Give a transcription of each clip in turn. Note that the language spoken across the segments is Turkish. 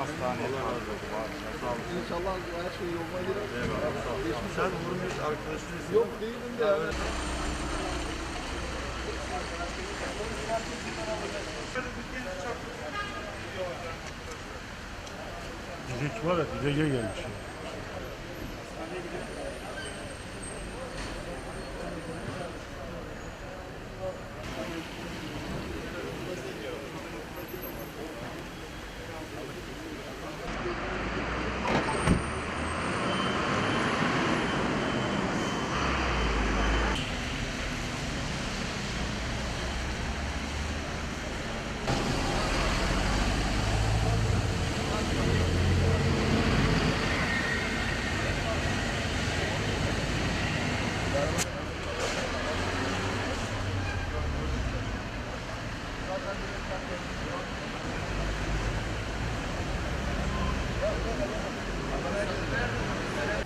hastaneye. Sağ olun. İnşallah her şey yoluna girer. Eyvallah. Sen vurmuş arkadaşınız. Yok değilim de yani. Dilek var ya Dilek'e gelmiş. ya.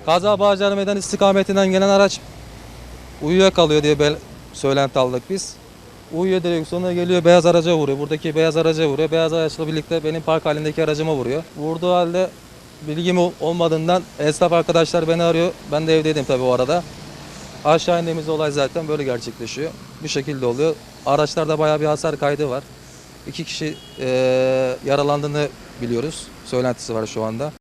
Kaza Bağcılar Meydan istikametinden gelen araç uyuyakalıyor diye bel- söylenti aldık biz. Uyuyor direksiyona geliyor beyaz araca vuruyor. Buradaki beyaz araca vuruyor. Beyaz araçla birlikte benim park halindeki aracıma vuruyor. Vurduğu halde bilgim ol- olmadığından esnaf arkadaşlar beni arıyor. Ben de evdeydim tabii o arada. Aşağı indiğimizde olay zaten böyle gerçekleşiyor. Bu şekilde oluyor. Araçlarda bayağı bir hasar kaydı var. İki kişi eee, yaralandığını biliyoruz. Söylentisi var şu anda.